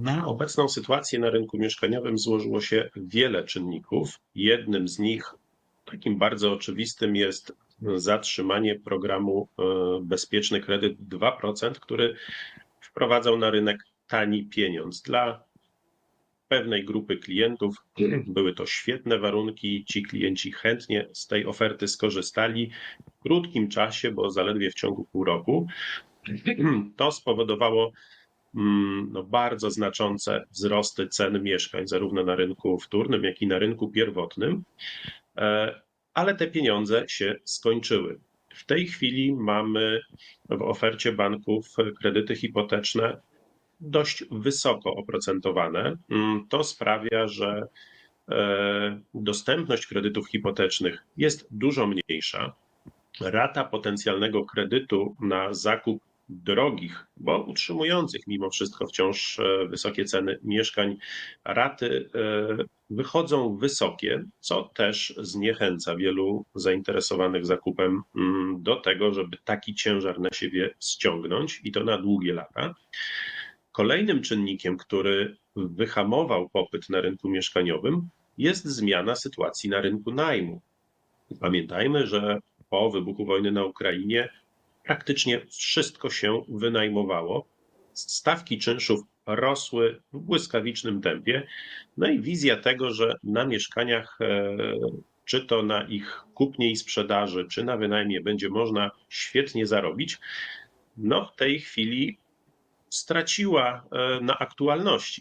Na obecną sytuację na rynku mieszkaniowym złożyło się wiele czynników. Jednym z nich, takim bardzo oczywistym, jest zatrzymanie programu e, Bezpieczny Kredyt 2%, który wprowadzał na rynek tani pieniądz dla pewnej grupy klientów. Były to świetne warunki, ci klienci chętnie z tej oferty skorzystali w krótkim czasie, bo zaledwie w ciągu pół roku. To spowodowało no, bardzo znaczące wzrosty cen mieszkań, zarówno na rynku wtórnym, jak i na rynku pierwotnym. E, Ale te pieniądze się skończyły. W tej chwili mamy w ofercie banków kredyty hipoteczne dość wysoko oprocentowane. Mm, To sprawia, że e, dostępność kredytów hipotecznych jest dużo mniejsza. Rata potencjalnego kredytu na zakup drogich, bo utrzymujących mimo wszystko wciąż e, wysokie ceny mieszkań, raty e, wychodzą wysokie, co też zniechęca wielu zainteresowanych zakupem mm, do tego, żeby taki ciężar na siebie ściągnąć i to na długie lata. Kolejnym czynnikiem, który wyhamował popyt na rynku mieszkaniowym, jest zmiana sytuacji na rynku najmu. Pamiętajmy, że po wybuchu wojny na Ukrainie praktycznie wszystko się wynajmowało. Stawki czynszów rosły w błyskawicznym tempie. No i wizja tego, że na mieszkaniach, e, czy to na ich kupnie i sprzedaży, czy na wynajmie będzie można świetnie zarobić, no w tej chwili straciła e, na aktualności.